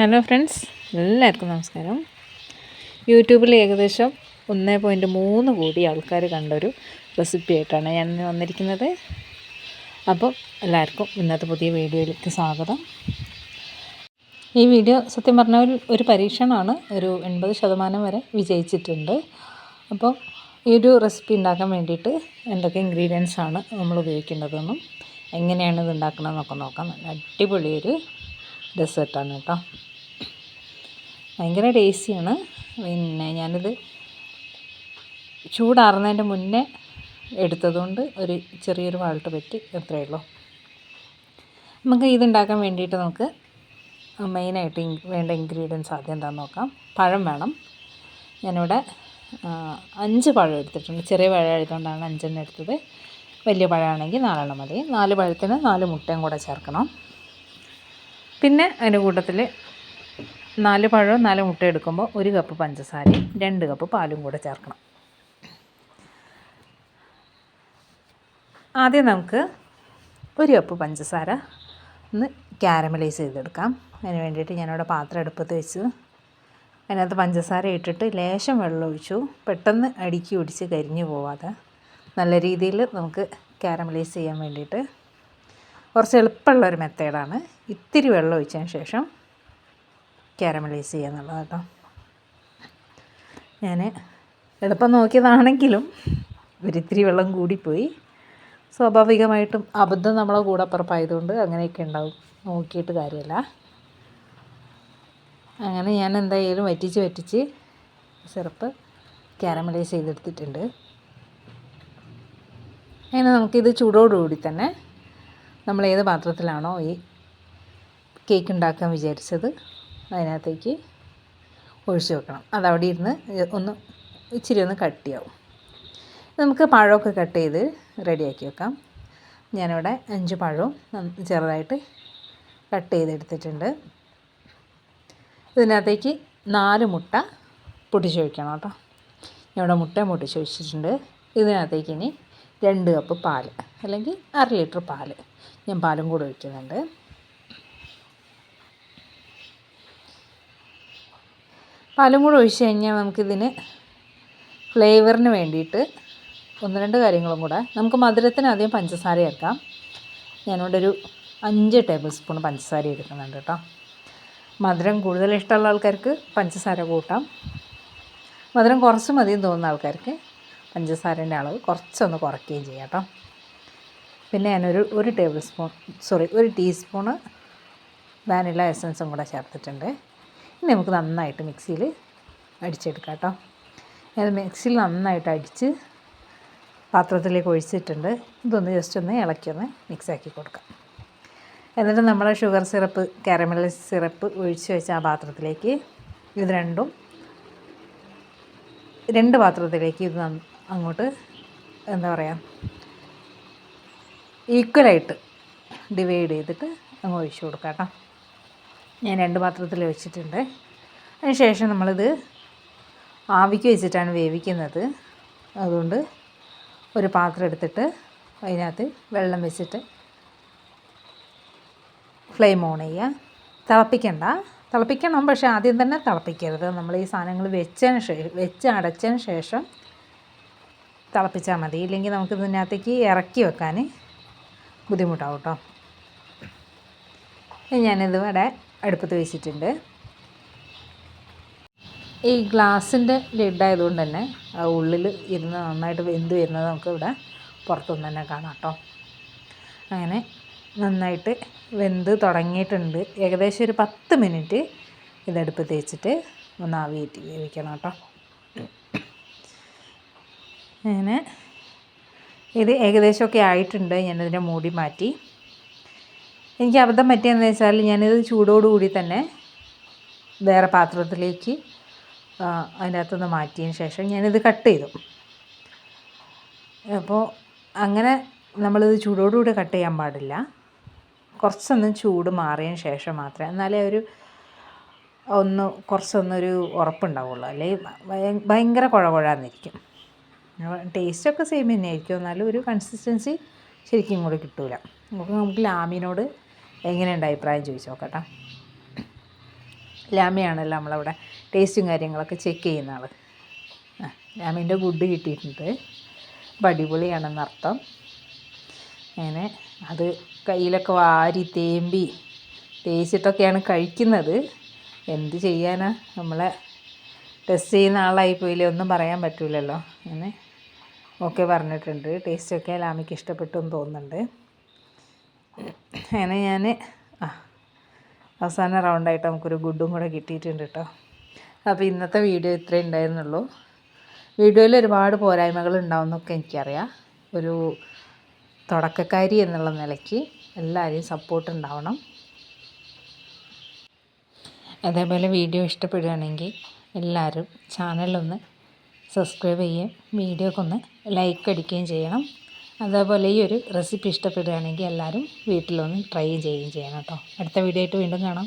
Hello friends എല്ലാവർക്കും നമസ്കാരം. യൂട്യൂബിൽ ഏകദേശം ഒന്ന് പോയിന്റ് മൂന്ന് കോടി ആൾക്കാർ കണ്ടൊരു റെസിപ്പി ആയിട്ടാണ് ഞാൻ ഇന്ന് വന്നിരിക്കുന്നത്. അപ്പം എല്ലാവർക്കും ഇന്നത്തെ പുതിയ വീഡിയോയിലേക്ക് സ്വാഗതം. ഈ വീഡിയോ സത്യം പറഞ്ഞാൽ ഒരു- ഒരു പരീക്ഷണമാണ്. ഒരു എൺപത് ശതമാനം വരെ വിജയിച്ചിട്ടുണ്ട്. അപ്പോൾ ഈ ഒരു റെസിപ്പി ഉണ്ടാക്കാൻ വേണ്ടിയിട്ട് എന്തൊക്കെ ഇൻഗ്രീഡിയൻസ് ആണ് നമ്മൾ ഉപയോഗിക്കേണ്ടതെന്നും എങ്ങനെയാണ് ഇത് ഉണ്ടാക്കണമെന്നൊക്കെ നോക്കാം. നല്ല അടിപൊളി ഒരു ഡെസേർട്ടാണ് കേട്ടോ. ഭയങ്കര ടേസ്റ്റിയാണ്. പിന്നെ ഞാനിത് ചൂടാറുന്നതിന്റെ മുന്നേ എടുത്തതുകൊണ്ട് ഒരു ചെറിയൊരു വാൾട്ട് പറ്റി അത്രയേ ഉള്ളൂ. നമുക്ക് ഇതുണ്ടാക്കാൻ വേണ്ടിയിട്ട് നമുക്ക് മെയിനായിട്ട് വേണ്ട ഇൻഗ്രീഡിയൻസ് ആദ്യം എന്താണെന്ന് നോക്കാം. പഴം വേണം. ഞാനിവിടെ അഞ്ച് പഴം എടുത്തിട്ടുണ്ട്. ചെറിയ പഴം ആയതുകൊണ്ടാണ് അഞ്ചെണ്ണം എടുത്തത്. വലിയ പഴമാണെങ്കിൽ നാലെണ്ണം മതി. നാല് പഴത്തിന് നാല് മുട്ടയും കൂടെ ചേർക്കണം. പിന്നെ അതിന്റെ കൂട്ടത്തിൽ നാല് പഴവും നാല് മുട്ട എടുക്കുമ്പോൾ ഒരു കപ്പ് പഞ്ചസാരയും രണ്ട് കപ്പ് പാലും കൂടെ ചേർക്കണം. ആദ്യം നമുക്ക് ഒരു കപ്പ് പഞ്ചസാര ഒന്ന് ക്യാരമലൈസ് ചെയ്തെടുക്കാം. അതിന് വേണ്ടിയിട്ട് ഞാനിവിടെ പാത്രം അടുപ്പത്ത് വെച്ച്. അതിനകത്ത് പഞ്ചസാര ഇട്ടിട്ട് ലേശം വെള്ളം ഒഴിച്ചു. പെട്ടെന്ന് അടുക്കി ഒടിച്ച് കരിഞ്ഞു പോവാതെ നല്ല രീതിയിൽ നമുക്ക് ക്യാരമലൈസ് ചെയ്യാൻ വേണ്ടിയിട്ട് കുറച്ച് എളുപ്പമുള്ളൊരു മെത്തേഡാണ്. ഇത്തിരി വെള്ളം ഒഴിച്ചതിന് ശേഷം ക്യാരമലൈസ് ചെയ്യുക എന്നുള്ളത് കേട്ടോ ഞാൻ എളുപ്പം നോക്കിയതാണെങ്കിലും ഒരിത്തിരി വെള്ളം കൂടിപ്പോയി. സ്വാഭാവികമായിട്ടും അബദ്ധം നമ്മളെ കൂടപ്പുറപ്പായതുകൊണ്ട് അങ്ങനെയൊക്കെ ഉണ്ടാവും. നോക്കിയിട്ട് കാര്യമില്ല. അങ്ങനെ ഞാൻ എന്തായാലും വറ്റിച്ച് വറ്റിച്ച് സിറപ്പ് ക്യാരമലൈസ് ചെയ്തെടുത്തിട്ടുണ്ട്. അങ്ങനെ നമുക്കിത് ചൂടോടുകൂടി തന്നെ നമ്മൾ ഏത് പാത്രത്തിലാണോ ഈ കേക്ക് ഉണ്ടാക്കാൻ വിചാരിച്ചത്? അതിനകത്തേക്ക് ഒഴിച്ച് വെക്കണം. അതവിടെ ഇരുന്ന് ഒന്ന് ഇച്ചിരി ഒന്ന് കട്ടിയാവും. നമുക്ക് പഴമൊക്കെ കട്ട് ചെയ്ത് റെഡിയാക്കി വെക്കാം. ഞാനിവിടെ അഞ്ച് പഴവും ചെറുതായിട്ട് കട്ട് ചെയ്തെടുത്തിട്ടുണ്ട്. ഇതിനകത്തേക്ക് നാല് മുട്ട പൊട്ടിച്ച് ഒഴിക്കണം കേട്ടോ. ഇവിടെ മുട്ട പൊട്ടിച്ചൊഴിച്ചിട്ടുണ്ട് ഇതിനകത്തേക്ക് ഇനി രണ്ട് കപ്പ് പാൽ അല്ലെങ്കിൽ അര ലിറ്റർ പാൽ ഞാൻ പാലും കൂടെ ഒഴിക്കുന്നുണ്ട്. പാലും കൂടെ ഒഴിച്ച് കഴിഞ്ഞാൽ നമുക്കിതിന് ഫ്ലേവറിന് വേണ്ടിയിട്ട് ഒന്ന് രണ്ട് കാര്യങ്ങളും കൂടെ. നമുക്ക് മധുരത്തിന് ആദ്യം പഞ്ചസാര ചേർക്കാം. ഞാനിവിടെ ഒരു അഞ്ച് ടേബിൾ സ്പൂൺ പഞ്ചസാര എടുക്കുന്നുണ്ട് കേട്ടോ. മധുരം കൂടുതൽ ഇഷ്ടമുള്ള ആൾക്കാർക്ക് പഞ്ചസാര കൂട്ടാം. മധുരം കുറച്ച് മതി തോന്നുന്ന ആൾക്കാർക്ക് പഞ്ചസാരന്റെ അളവ് കുറച്ചൊന്ന് കുറയ്ക്കുകയും ചെയ്യാം കേട്ടോ. പിന്നെ ഞാനൊരു ഒരു ടേബിൾ സ്പൂൺ സോറി ഒരു ടീസ്പൂണ് വാനില എസൻസും കൂടെ ചേർത്തിട്ടുണ്ട്. ഇനി നമുക്ക് നന്നായിട്ട് മിക്സിയിൽ അടിച്ചെടുക്കാം കേട്ടോ. അത് മിക്സിയിൽ നന്നായിട്ട് അടിച്ച് പാത്രത്തിലേക്ക് ഒഴിച്ചിട്ടുണ്ട്. ഇതൊന്ന് ജസ്റ്റ് ഒന്ന് ഇളക്കിയൊന്ന് മിക്സാക്കി കൊടുക്കാം. എന്നിട്ട് നമ്മൾ ഷുഗർ സിറപ്പ് കാരമല സിറപ്പ് ഒഴിച്ച് വെച്ച ആ പാത്രത്തിലേക്ക് ഇത് രണ്ടും രണ്ട് പാത്രത്തിലേക്ക് ഇത് അങ്ങോട്ട് എന്താ പറയുക ഈക്വലായിട്ട് ഡിവൈഡ് ചെയ്തിട്ട് അങ്ങ് ഒഴിച്ചു കൊടുക്കാം കേട്ടോ. ഞാൻ രണ്ട് പാത്രത്തിൽ വെച്ചിട്ടുണ്ട്. അതിന് ശേഷം നമ്മളിത് ആവിക്ക് വെച്ചിട്ടാണ് വേവിക്കുന്നത്. അതുകൊണ്ട് ഒരു പാത്രം എടുത്തിട്ട് അതിനകത്ത് വെള്ളം വെച്ചിട്ട് ഫ്ലെയിം ഓൺ ചെയ്യുക. തിളപ്പിക്കണ്ട. തിളപ്പിക്കണം പക്ഷേ ആദ്യം തന്നെ തിളപ്പിക്കരുത്. നമ്മൾ ഈ സാധനങ്ങൾ വെച്ചതിന് ശേഷം വെച്ച് അടച്ചതിന് ശേഷം തിളപ്പിച്ചാൽ മതി. ഇല്ലെങ്കിൽ നമുക്ക് ഇതിനകത്തേക്ക് ഇറക്കി വെക്കാൻ ബുദ്ധിമുട്ടാവും കേട്ടോ. ഞാനിത് ഇവിടെ അടുപ്പത്ത് വെച്ചിട്ടുണ്ട്. ഈ ഗ്ലാസിന്റെ ലിഡായതുകൊണ്ട് തന്നെ ഉള്ളിൽ ഇരുന്ന് നന്നായിട്ട് വെന്ത് വരുന്നത് നമുക്ക് ഇവിടെ പുറത്തുനിന്ന് തന്നെ കാണാം കേട്ടോ. അങ്ങനെ നന്നായിട്ട് വെന്ത് തുടങ്ങിയിട്ടുണ്ട്. ഏകദേശം ഒരു പത്ത് മിനിറ്റ് ഇതടുപ്പത്ത് വെച്ചിട്ട് ഒന്ന് ആവിയേറ്റി വേവിക്കണം കേട്ടോ. അങ്ങനെ ഇത് ഏകദേശമൊക്കെ ആയിട്ടുണ്ട്. ഞാനതിന്റെ മൂടി മാറ്റി. എനിക്ക് അബദ്ധം പറ്റിയെന്ന് വെച്ചാൽ ഞാനിത് ചൂടോടുകൂടി തന്നെ വേറെ പാത്രത്തിലേക്ക് അതിനകത്തുനിന്ന് മാറ്റിയതിന് ശേഷം ഞാനിത് കട്ട് ചെയ്തു. അപ്പോൾ അങ്ങനെ നമ്മളിത് ചൂടോടുകൂടി കട്ട് ചെയ്യാൻ പാടില്ല. കുറച്ചൊന്ന് ചൂട് മാറിയതിന് ശേഷം മാത്രമേ എന്നാലേ ഒരു ഒന്ന് കുറച്ചൊന്നൊരു ഉറപ്പുണ്ടാവുള്ളൂ. അല്ലെങ്കിൽ ഭയ- ഭയങ്കര കുഴ കുഴാന്നിരിക്കും. ടേസ്റ്റൊക്കെ സെയിം തന്നെയായിരിക്കും. എന്നാലും ഒരു കൺസിസ്റ്റൻസി ശരിക്കും കൂടെ കിട്ടില്ല നമുക്ക് നമുക്ക് ലാമിനോട് എങ്ങനെയുണ്ട് അഭിപ്രായം ചോദിച്ചു നോക്കട്ടെ. ലാമയാണല്ലോ നമ്മളവിടെ ടേസ്റ്റും കാര്യങ്ങളൊക്കെ ചെക്ക് ചെയ്യുന്ന ആൾ ലാമിന്റെ ഗുഡ് കിട്ടിയിട്ടുണ്ട്. അപ്പം അടിപൊളിയാണെന്നർത്ഥം അങ്ങനെ അത് കയ്യിലൊക്കെ വാരി തേമ്പി തേച്ചിട്ടൊക്കെയാണ് കഴിക്കുന്നത്. എന്ത് ചെയ്യാനാ? നമ്മളെ ടെസ്റ്റ് ചെയ്യുന്ന ആളായി പോയില്ലേ? ഒന്നും പറയാൻ പറ്റില്ലല്ലോ അങ്ങനെ ഓക്കെ പറഞ്ഞിട്ടുണ്ട്. ടേസ്റ്റൊക്കെ ലാമിക്ക് ഇഷ്ടപ്പെട്ടു എന്ന് തോന്നുന്നുണ്ട്. അങ്ങനെ ഞാൻ ആ അവസാന റൗണ്ടായിട്ട് നമുക്കൊരു ഗുഡും കൂടെ കിട്ടിയിട്ടുണ്ട് കേട്ടോ അപ്പോൾ ഇന്നത്തെ വീഡിയോ ഇത്രയും ഉണ്ടായിരുന്നുള്ളൂ. വീഡിയോയിൽ ഒരുപാട് പോരായ്മകൾ ഉണ്ടാവുമെന്നൊക്കെ എനിക്കറിയാം. ഒരു തുടക്കക്കാരി എന്നുള്ള നിലയ്ക്ക് എല്ലാവരെയും സപ്പോർട്ട് ഉണ്ടാവണം. അതേപോലെ വീഡിയോ ഇഷ്ടപ്പെടുകയാണെങ്കിൽ എല്ലാവരും ചാനലൊന്ന് സബ്സ്ക്രൈബ് ചെയ്യുകയും വീഡിയോക്കൊന്ന് ലൈക്ക് അടിക്കുകയും ചെയ്യണം. അതേപോലെ ഈ ഒരു റെസിപ്പി ഇഷ്ടപ്പെടുകയാണെങ്കിൽ എല്ലാവരും വീട്ടിലൊന്ന് ട്രൈ ചെയ്യുകയും ചെയ്യണം കേട്ടോ. അടുത്ത വീഡിയോ ആയിട്ട് വീണ്ടും കാണാം.